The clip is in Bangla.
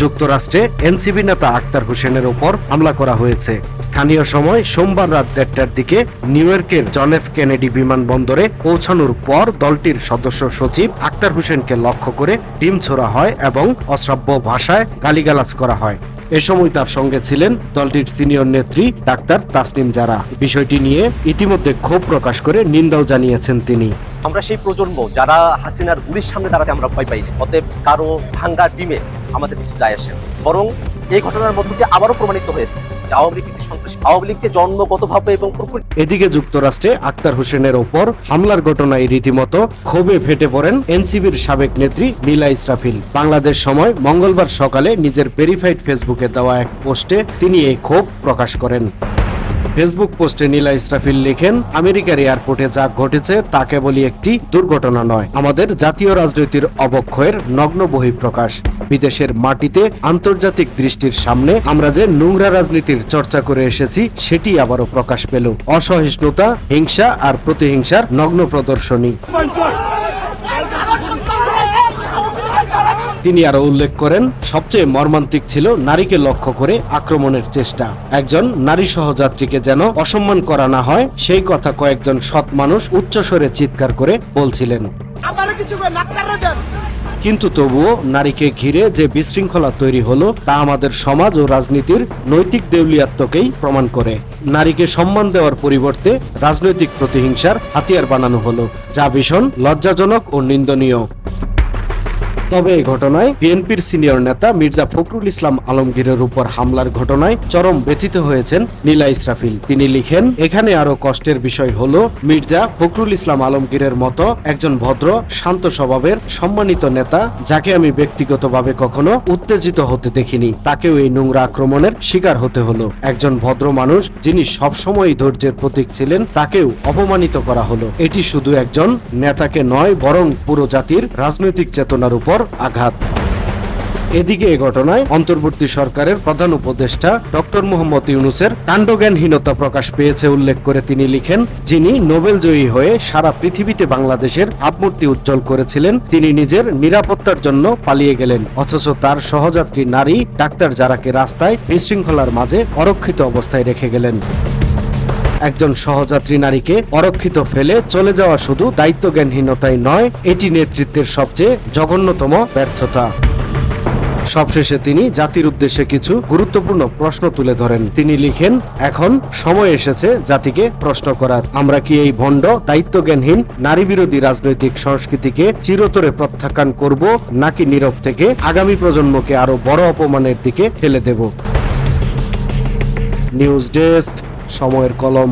যুক্তরাষ্ট্রে এনসিবি নেতা আক্তার হোসেনের ওপর হামলা করা হয়েছে। স্থানীয় সময় সোমবার রাত দেড়টার দিকে নিউ ইয়র্কের জন এফ কেনেডি বিমানবন্দরে পৌঁছানোর পর দলটির সদস্য সচিব আক্তার হোসেনকে লক্ষ্য করে ডিম ছোড়া হয় এবং অশ্রাব্য ভাষায় গালিগালাজ করা হয়। এ সময় তার সঙ্গে ছিলেন দলটির সিনিয়র নেত্রী ডাক্তার তাসনিম জারা। বিষয়টি নিয়ে ইতিমধ্যে ক্ষোভ প্রকাশ করে নিন্দাও জানিয়েছেন তিনি। আমরা সেই প্রজন্ম যারা হাসিনার গুলির সামনে দাঁড়াতে আমরা ভয় পাইনি অতএব কারও ভাঙ্গা ডিমে আমাদের কিছু যায় আসে। বরং এই ঘটনার মধ্য দিয়ে আবারও প্রমাণিত হয়েছে যে আওয়ামী লীগ সন্ত্রাসী। আওয়ামী লীগকে জন্মগতভাবে এবং এদিকে যুক্তরাষ্ট্রে আক্তার হোসেনের ওপর হামলার ঘটনায় রীতিমতো ক্ষোভে ফেটে পড়েন এনসিবির সাবেক নেত্রী নীলা ইসরাফিল। বাংলাদেশ সময় মঙ্গলবার সকালে নিজের ভেরিফাইড ফেসবুকে দেওয়া এক পোস্টে তিনি এই ক্ষোভ প্রকাশ করেন। ফেসবুক পোস্টে নীলা ইসরাফিল লেখেন, আমেরিকার এয়ারপোর্টে যা ঘটেছে তা কেবলই একটি দুর্ঘটনা নয়, আমাদের জাতীয় রাজনীতির অবক্ষয়ের নগ্ন বহিঃপ্রকাশ। বিদেশের মাটিতে আন্তর্জাতিক দৃষ্টির সামনে আমরা যে নোংরা রাজনীতির চর্চা করে এসেছি, সেটি আবারও প্রকাশ পেল। অসহিষ্ণুতা, হিংসা আর প্রতিহিংসার নগ্ন প্রদর্শনী। তিনি আরও উল্লেখ করেন সবচেয়ে মর্মান্তিক ছিল নারীকে লক্ষ্য করে আক্রমণের চেষ্টা। একজন নারী সহযাত্রীকে যেন অসম্মান করা না হয় সেই কথা কয়েকজন সৎ মানুষ উচ্চস্বরে চিৎকার করে বলছিলেন। কিন্তু তবুও নারীকে ঘিরে যে বিশৃঙ্খলা তৈরি হলো তা আমাদের সমাজ ও রাজনীতির নৈতিক দেউলিয়াত্মকেই প্রমাণ করে। নারীকে সম্মান দেওয়ার পরিবর্তে রাজনৈতিক প্রতিহিংসার হাতিয়ার বানানো হলো যা ভীষণ লজ্জাজনক ও নিন্দনীয়। তবে এই ঘটনায় বিএনপির সিনিয়র নেতা মির্জা ফখরুল ইসলাম আলমগীরের উপর হামলার ঘটনায় চরম ব্যথিত হয়েছেন নীলা ইসরাফিল। তিনি লিখেন, এখানে আরও কষ্টের বিষয় হল মির্জা ফখরুল ইসলাম আলমগীরের মতো একজন ভদ্র, শান্ত স্বভাবের, সম্মানিত নেতা যাকে আমি ব্যক্তিগতভাবে কখনো উত্তেজিত হতে দেখিনি। তাকেও এই নোংরা আক্রমণের শিকার হতে হলো। একজন ভদ্র মানুষ যিনি সবসময় ধৈর্যের প্রতীক ছিলেন, তাকেও অপমানিত করা হলো। এটি শুধু একজন নেতাকে নয়, বরং পুরো জাতির রাজনৈতিক চেতনার উপর আঘাত। এদিকে এ ঘটনায় অন্তর্বর্তী সরকারের প্রধান উপদেষ্টা ডক্টর মোহাম্মদ ইউনুসের কাণ্ডজ্ঞানহীনতা প্রকাশ পেয়েছে উল্লেখ করে তিনি লিখেন, যিনি নোবেল জয়ী হয়ে সারা পৃথিবীতে বাংলাদেশের ভাবমূর্তি উজ্জ্বল করেছিলেন, তিনি নিজের নিরাপত্তার জন্য পালিয়ে গেলেন। অথচ তার সহযাত্রী নারী ডাক্তার যারাকে রাস্তায় বিশৃঙ্খলার মাঝে অরক্ষিত অবস্থায় রেখে গেলেন। একজন সহযাত্রী নারীকে অরক্ষিত ফেলে চলে যাওয়া শুধু দায়িত্বজ্ঞানহীনতাই নয়, এটি নেতৃত্বের সবচেয়ে জঘন্যতম ব্যর্থতা। সবশেষে তিনি জাতির উদ্দেশ্যে কিছু গুরুত্বপূর্ণ প্রশ্ন তুলে ধরেন। তিনি লিখেন, এখন সময় এসেছে জাতিকে প্রশ্ন করার। আমরা কি এই ভণ্ড, দায়িত্বজ্ঞানহীন নারী বিরোধী রাজনৈতিক সংস্কৃতিকে চিরতরে প্রত্যাখ্যান করব, নাকি নীরব থেকে আগামী প্রজন্মকে আরও বড় অপমানের দিকে ঠেলে দেব? নিউজ ডেস্ক সময়ের কলম